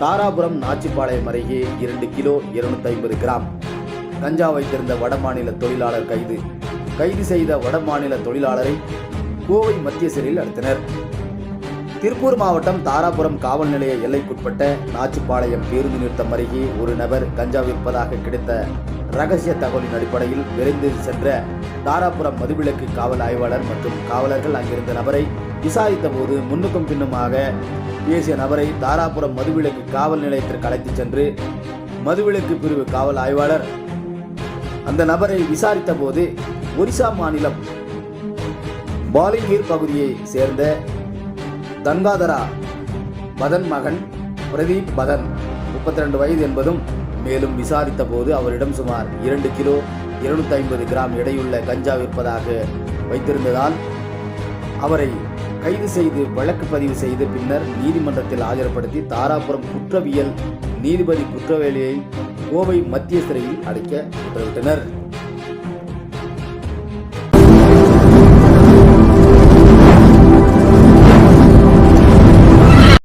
தாராபுரம் நாச்சிப்பாளையம் அருகே இரண்டு கிலோ இருநூத்தி ஐம்பது கிராம் கஞ்சா வைத்திருந்த வடமாநில தொழிலாளர் கைது. கைது செய்த வடமாநில தொழிலாளரை கோவை மத்திய சிறையில் அடைத்தனர். திருப்பூர் மாவட்டம் தாராபுரம் காவல் நிலைய எல்லைக்குட்பட்ட நாச்சிப்பாளையம் பேருந்து நிறுத்தம் அருகே ஒரு நபர் கஞ்சா விற்பதாக கிடைத்த ரகசிய தகவலின் அடிப்படையில் விரைந்து சென்ற தாராபுரம் மதுவிலக்கு காவல் ஆய்வாளர் மற்றும் காவலர்கள் அங்கிருந்த நபரை விசாரித்த போது முன்னுக்கும் பின்னுமாக பேசிய நபரை தாராபுரம் மதுவிலக்கு காவல் நிலையத்திற்கு அழைத்துச் சென்று மதுவிலக்கு பிரிவு காவல் ஆய்வாளர் அந்த நபரை விசாரித்த போது ஒரிசா மாநிலம் பாலிங்கீர் பகுதியை சேர்ந்த தன்காதரா பதன் மகன் பிரதீப் பதன் முப்பத்தி ரெண்டு வயது என்பதும் மேலும் விசாரித்த போது அவரிடம் சுமார் இரண்டு கிலோ இருநூத்தி ஐம்பது கிராம் எடையுள்ள கஞ்சா விற்பதாக வைத்திருந்ததால் அவரை கைது செய்து வழக்கு பதிவு செய்து பின்னர் நீதிமன்றத்தில் ஆஜர்படுத்தி தாராபுரம் குற்றவியல் நீதிபதி குற்றவேலியை கோவை மத்திய சிறையில் அடைக்க உத்தரவிட்டனர்.